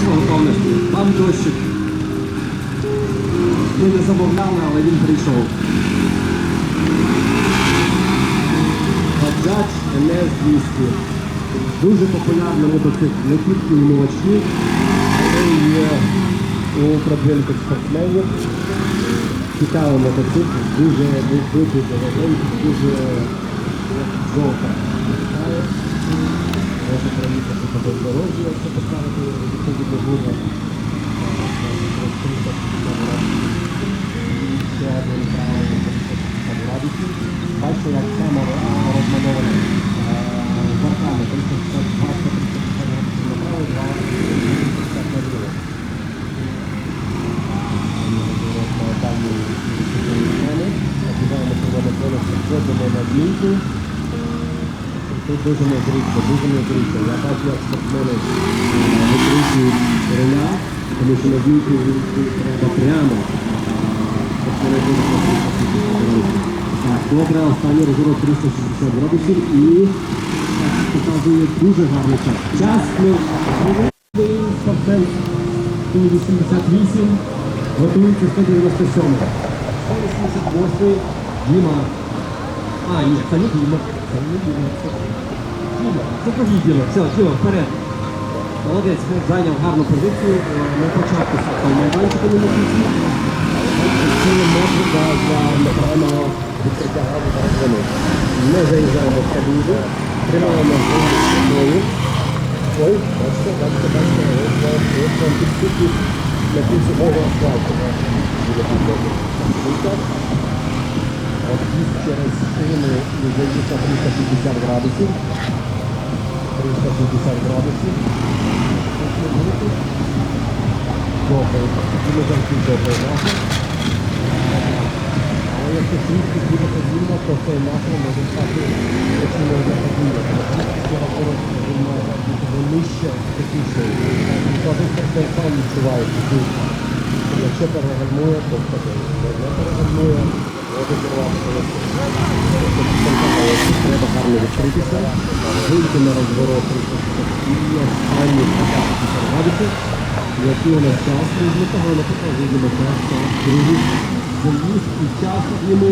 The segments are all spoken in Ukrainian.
знак готовності. Вам дощик. Ми не замовляли, але він прийшов. Bajaj NS 200. Дуже популярний мотоцикл не тільки вночі, але й є у продвинутих спортсменів. Цікавий мотоцикл, дуже високий, дуже жовта. Може проїхати по бездорожжю, якщо поставити відповідно градусів. Бачите, як саме розмальована бортами 360 градусів направо, 2 наліво. Обігаємо червоне поле, входимо на бійку. Тут дуже не гріться, дуже не гріться. Я бачу, як спортсмени е, викручують руля, тому що на бійку треба прямо. Спортсмени дуже потрібно. Так, добре, останній розворот 360 градусів і показує дуже гарний час. Час ми спортсмен 188, готується 197. 188 Діма. А, ні, це не Діма. Твій Діма. Все, Діма, вперед. Молодець, зайняв гарну позицію на початку майданчика на кінці. Це може для неправильного відкриття газу розгону. Не заїжджаємо в кабіну, тримаємо голову. Ой, бачите, бачите, бачите, ось вам підступить на кінцевого асфальту. Їх через шину і заїхав 350 градусів. 350 градусів. Добре, ми завжди добре нахил. Але якщо трішки буде подібно, то цей нахил може стати падіння. Тому рахунок він нижче, такіше. Кожен спортсмен сам відчуває. Якщо перегальмує, то впаде. Якщо не перегальмує. Треба гарно відкритися, вийти на розворот і останні 50 градусів. Який у нас час, ми непогано показуємо час, час, другий заїзд і час йому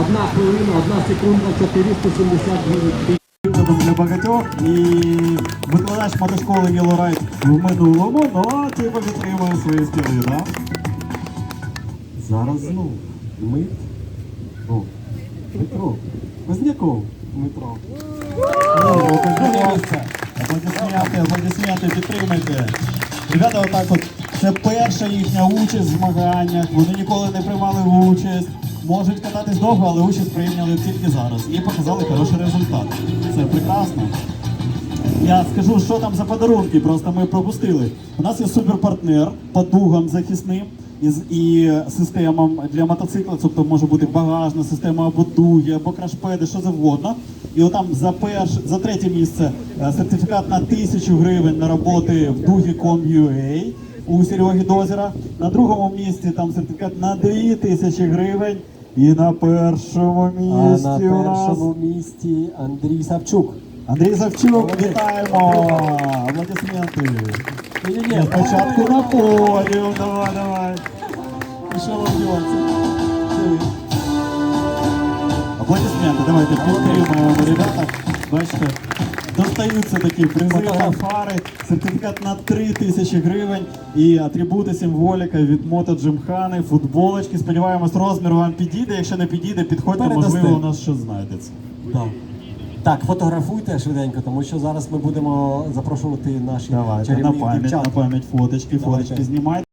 одна хвилина, одна секунда, 479 прикладом для багатьох і викладач мотошколи Єлорайт в минулому, ну а типу підтримує свої стіли, да? Зараз знову ми. О, Дмитро. Позняков. Дмитро. Аплодисменти, аплодисменти, підтримайте. Ребята, отак от, це перша їхня участь в змаганнях, вони ніколи не приймали участь, можуть кататись довго, але участь прийняли тільки зараз і показали хороший результат. Це прекрасно. Я скажу, що там за подарунки, просто ми пропустили. У нас є суперпартнер по дугам захисним із і системам для мотоцикла, тобто може бути багажна система або дуги, або крашпеди, що завгодно. І отам за перш, за третє місце е, сертифікат на тисячу гривень на роботи в дугі дугі.com.ua у Сереги Дозера. На другому місці там сертифікат на 2 тисячі гривень. І на першому А місці на у нас першому місці Андрій Савчук. Андрій Молодець. вітаємо! Аплодисменти. Ні-ні-ні, Спочатку на подіум, давай, давай. Пішов обдіватися. Аплодисменти, давайте підтримуємо, ребята. Бачите, достаються такі призи, фари, сертифікат на 3 тисячі гривень і атрибути символіка від Мото Джимхани, футболочки. Сподіваємось, розмір вам підійде. Якщо не підійде, підходьте, можливо, у нас щось знайдеться. Да. Так, фотографуйте швиденько, тому що зараз ми будемо запрошувати наші Давайте, на чарівних пам'ять, на пам'ять фоточки, Давайте. фоточки знімайте.